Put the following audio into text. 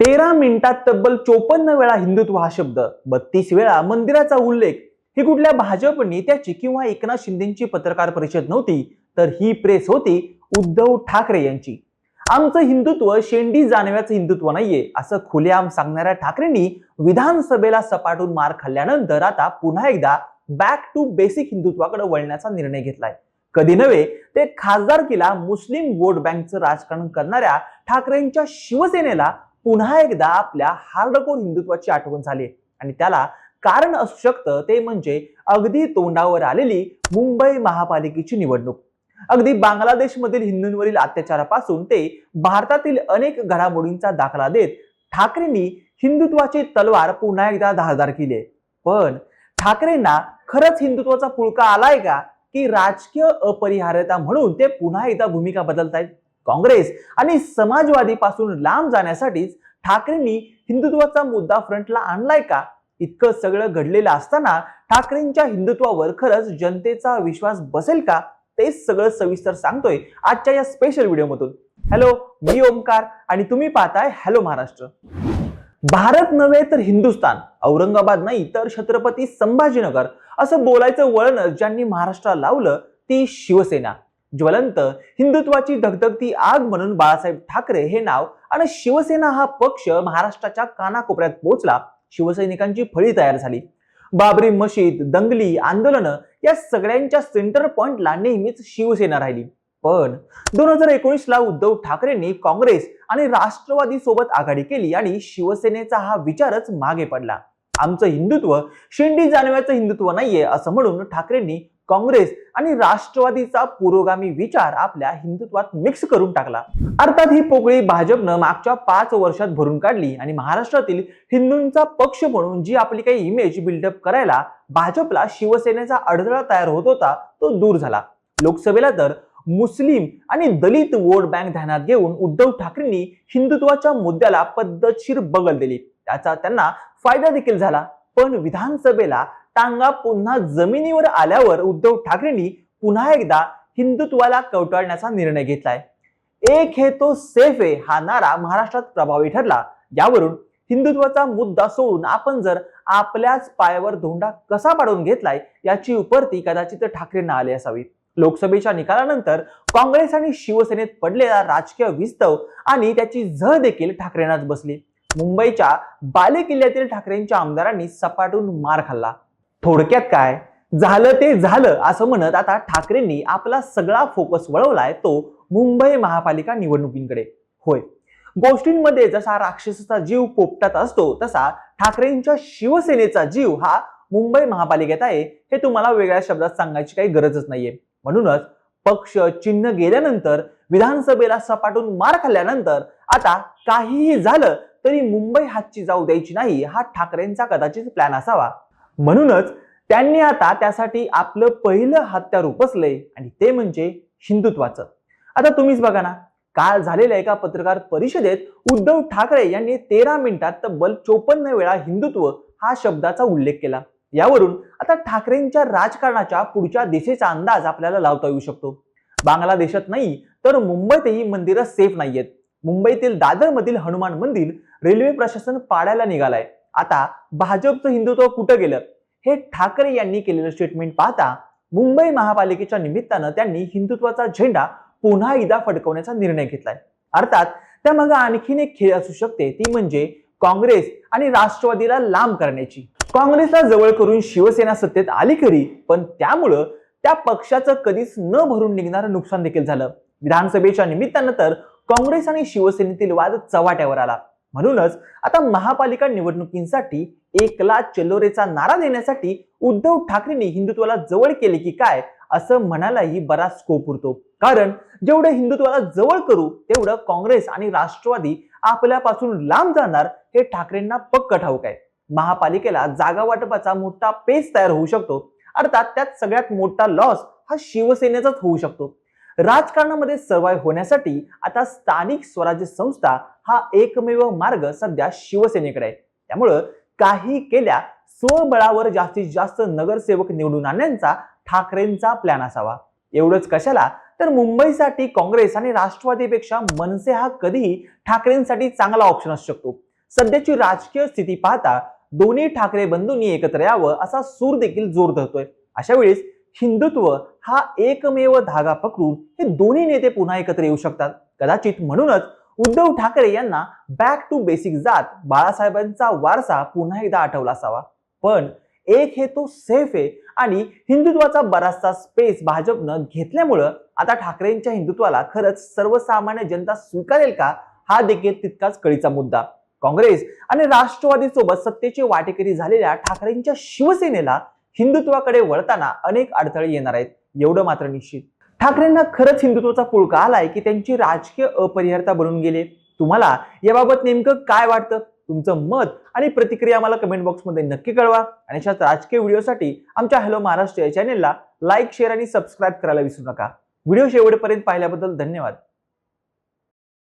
तेरा मिनिटात तब्बल चोपन्न वेळा हिंदुत्व हा शब्द बत्तीस वेळा मंदिराचा उल्लेख. ही कुठल्या भाजप नेत्याची किंवा एकनाथ शिंदेची पत्रकार परिषद नव्हती तर ही प्रेस होती उद्धव ठाकरे यांची. आमचं हिंदुत्व शेंडी जाणव्याचं हिंदुत्व नाहीये असं खुलेआम सांगणाऱ्या ठाकरेंनी विधानसभेला सपाटून मार खाल्ल्यानंतर आता पुन्हा एकदा बॅक टू बेसिक हिंदुत्वाकडे वळण्याचा निर्णय घेतलाय. कधी नव्हे ते खासदारकीला मुस्लिम वोट बँकचं राजकारण करणाऱ्या ठाकरेंच्या शिवसेनेला पुन्हा एकदा आपल्या हार्डकोर हिंदुत्वाची आठवण झाली आणि त्याला कारण असू शकतं ते म्हणजे अगदी तोंडावर आलेली मुंबई महापालिकेची निवडणूक. अगदी बांगलादेशमधील हिंदूंवरील अत्याचारापासून ते भारतातील अनेक घडामोडींचा दाखला देत ठाकरेंनी हिंदुत्वाची तलवार पुन्हा एकदा धारदार केली पण ठाकरेंना खरंच हिंदुत्वाचा पुळका आलाय का? की राजकीय अपरिहार्यता म्हणून ते पुन्हा एकदा भूमिका बदलतायत? काँग्रेस आणि समाजवादी पासून लांब जाण्यासाठीच ठाकरेंनी हिंदुत्वाचा मुद्दा फ्रंटला आणलाय का? इतकं सगळं घडलेलं असताना ठाकरेंच्या हिंदुत्वावर खरंच जनतेचा विश्वास बसेल का? तेच सगळं सविस्तर सांगतोय आजच्या या स्पेशल व्हिडिओमधून हॅलो मी ओमकार आणि तुम्ही पाहताय हॅलो महाराष्ट्र. भारत नव्हे तर हिंदुस्तान औरंगाबाद नाही तर छत्रपती संभाजीनगर असं बोलायचं वळण ज्यांनी महाराष्ट्राला लावलं ती शिवसेना. ज्वलंत हिंदुत्वाची धगधगती आग म्हणून बाळासाहेब ठाकरे हे नाव आणि शिवसेना हा पक्ष महाराष्ट्राच्या कानाकोपऱ्यात पोहोचला. शिवसैनिकांची फळी तयार झाली. बाबरी मशीद दंगली आंदोलनं या सगळ्यांच्या सेंटर पॉइंटला नेहमीच शिवसेना राहिली. पण दोन हजार एकोणीस ला उद्धव ठाकरेंनी काँग्रेस आणि राष्ट्रवादी सोबत आघाडी केली आणि शिवसेनेचा हा विचारच मागे पडला. आमचं हिंदुत्व शेंडी जाणव्याचं हिंदुत्व नाहीये असं म्हणून ठाकरेंनी काँग्रेस आणि राष्ट्रवादीचा पुरोगामी विचार आपल्या हिंदुत्वात मिक्स करून टाकला. अर्थात ही पोकळी भाजपनं मागच्या पाच वर्षात भरून काढली आणि महाराष्ट्रातील हिंदूंचा पक्ष म्हणून जी आपली काही इमेज बिल्डअप करायला भाजपला शिवसेनेचा अडथळा तयार होत होता तो दूर झाला. लोकसभेला तर मुस्लिम आणि दलित वोट बँक ध्यानात घेऊन उद्धव ठाकरेंनी हिंदुत्वाच्या मुद्द्याला पद्धतशीर बगल दिली. त्याचा त्यांना फायदा देखील झाला. पण विधानसभेला टांगा पुन्हा जमिनीवर आल्यावर उद्धव ठाकरेंनी पुन्हा एकदा हिंदुत्वाला कवटाळण्याचा निर्णय घेतलाय. एक हे तो सेफ आहे हा नारा महाराष्ट्रात प्रभावी ठरला. यावरून हिंदुत्वाचा मुद्दा सोडून आपण जर आपल्याच पायावर धोंडा कसा पाडून घेतलाय याची उपरती कदाचित ठाकरेंना आली असावी. लोकसभेच्या निकालानंतर काँग्रेस आणि शिवसेनेत पडलेला राजकीय विस्तव आणि त्याची झळ देखील ठाकरेंनाच बसली. मुंबईच्या बालेकिल्ल्यातील ठाकरेंच्या आमदारांनी सपाटून मार खाल्ला. थोडक्यात काय? झालं ते झालं असं म्हणत आता ठाकरेंनी आपला सगळा फोकस वळवलाय तो मुंबई महापालिका निवडणुकींकडे. होय. गोष्टींमध्ये जसा राक्षसाचा जीव पोपटात असतो तसा ठाकरेंच्या शिवसेनेचा जीव हा मुंबई महापालिकेत आहे हे तुम्हाला वेगळ्या शब्दात सांगायची काही गरजच नाहीये. म्हणूनच पक्ष चिन्ह गेल्यानंतर विधानसभेला सपाटून मार खाल्ल्यानंतर आता काहीही झालं तरी मुंबई हातची जाऊ द्यायची नाही हा ठाकरेंचा कदाचित प्लॅन असावा. म्हणूनच त्यांनी आता त्यासाठी आपलं पहिलं हत्यार उपसलंय आणि ते म्हणजे हिंदुत्वाचं आता तुम्हीच बघा ना काल झालेल्या एका पत्रकार परिषदेत उद्धव ठाकरे यांनी तेरा मिनिटात तब्बल चोपन्न वेळा हिंदुत्व हा शब्दाचा उल्लेख केला. यावरून आता ठाकरेंच्या राजकारणाच्या पुढच्या दिशेचा अंदाज आपल्याला लावता येऊ शकतो. बांगलादेशात नाही तर मुंबईतही मंदिरं सेफ नाहीयेत. मुंबईतील दादरमधील हनुमान मंदिर रेल्वे प्रशासन पाडायला निघालाय. आता भाजपचं हिंदुत्व कुठं गेलं? हे ठाकरे यांनी केलेलं स्टेटमेंट पाहता मुंबई महापालिकेच्या निमित्तानं त्यांनी हिंदुत्वाचा झेंडा पुन्हा एकदा फडकवण्याचा निर्णय घेतलाय. अर्थात त्यामागे आणखीन एक खेळ असू शकते ती म्हणजे काँग्रेस आणि राष्ट्रवादीला लांब करण्याची. काँग्रेसला जवळ करून शिवसेना सत्तेत आली खरी पण त्यामुळं त्या पक्षाचं कधीच न भरून निघणारं नुकसान देखील झालं. विधानसभेच्या निमित्तानं तर काँग्रेस आणि शिवसेनेतील वाद चव्हाट्यावर आला. म्हणूनच आता महापालिका निवडणुकींसाठी एकला चलोरेचा नारा देण्यासाठी उद्धव ठाकरेंनी हिंदुत्वाला जवळ केले की काय असं म्हणायलाही बराच स्कोप उरतो. कारण जेवढं हिंदुत्वाला जवळ करू तेवढं काँग्रेस आणि राष्ट्रवादी आपल्यापासून लांब जाणार हे ठाकरेंना पक्क ठाऊक आहे. महापालिकेला जागा वाटपाचा मोठा पेच तयार होऊ शकतो. अर्थात त्यात सगळ्यात मोठा लॉस हा शिवसेनेचाच होऊ शकतो. राजकारणामध्ये सर्वाय होण्यासाठी आता स्थानिक स्वराज्य संस्था हा एकमेव मार्ग सध्या शिवसेनेकडे आहे. त्यामुळं काही केल्या स्वबळावर जास्तीत जास्त नगरसेवक निवडून आणण्याचा ठाकरेंचा प्लॅन असावा. एवढंच कशाला? तर मुंबईसाठी काँग्रेस आणि राष्ट्रवादीपेक्षा मनसे हा कधीही ठाकरेंसाठी चांगला ऑप्शन असू शकतो. सध्याची राजकीय स्थिती पाहता दोन्ही ठाकरे बंधूंनी एकत्र यावं असा सूर देखील जोर धरतोय. अशा वेळेस हिंदुत्व हा एकमेव धागा पकडून हे दोन्ही नेते पुन्हा एकत्र येऊ शकतात. कदाचित म्हणूनच उद्धव ठाकरे यांना बॅक टू बेसिक जात बाळासाहेबांचा वारसा पुन्हा एकदा आठवला असावा. पण एक हे तो सेफ आहे आणि हिंदुत्वाचा बराचसा स्पेस भाजपनं घेतल्यामुळं आता ठाकरेंच्या हिंदुत्वाला खरंच सर्वसामान्य जनता स्वीकारेल का? हा देखील तितकाच कळीचा मुद्दा. काँग्रेस आणि राष्ट्रवादी सोबत सत्तेची वाटेकरी झालेल्या ठाकरेंच्या शिवसेनेला हिंदुत्वाकडे वळताना अनेक अडथळे येणार आहेत एवढं मात्र निश्चित. ठाकरेंना खरंच हिंदुत्वाचा पुळका आलाय की त्यांची राजकीय अपरिहार्यता बनून गेले तुम्हाला याबाबत नेमकं काय वाटतं? तुमचं मत आणि प्रतिक्रिया आम्हाला कमेंट बॉक्समध्ये नक्की कळवा. आणि अशाच राजकीय व्हिडिओसाठी आमच्या हॅलो महाराष्ट्र या चॅनेलला लाईक शेअर आणि सबस्क्राईब करायला विसरू नका. व्हिडिओ शेवटपर्यंत पाहिल्याबद्दल धन्यवाद.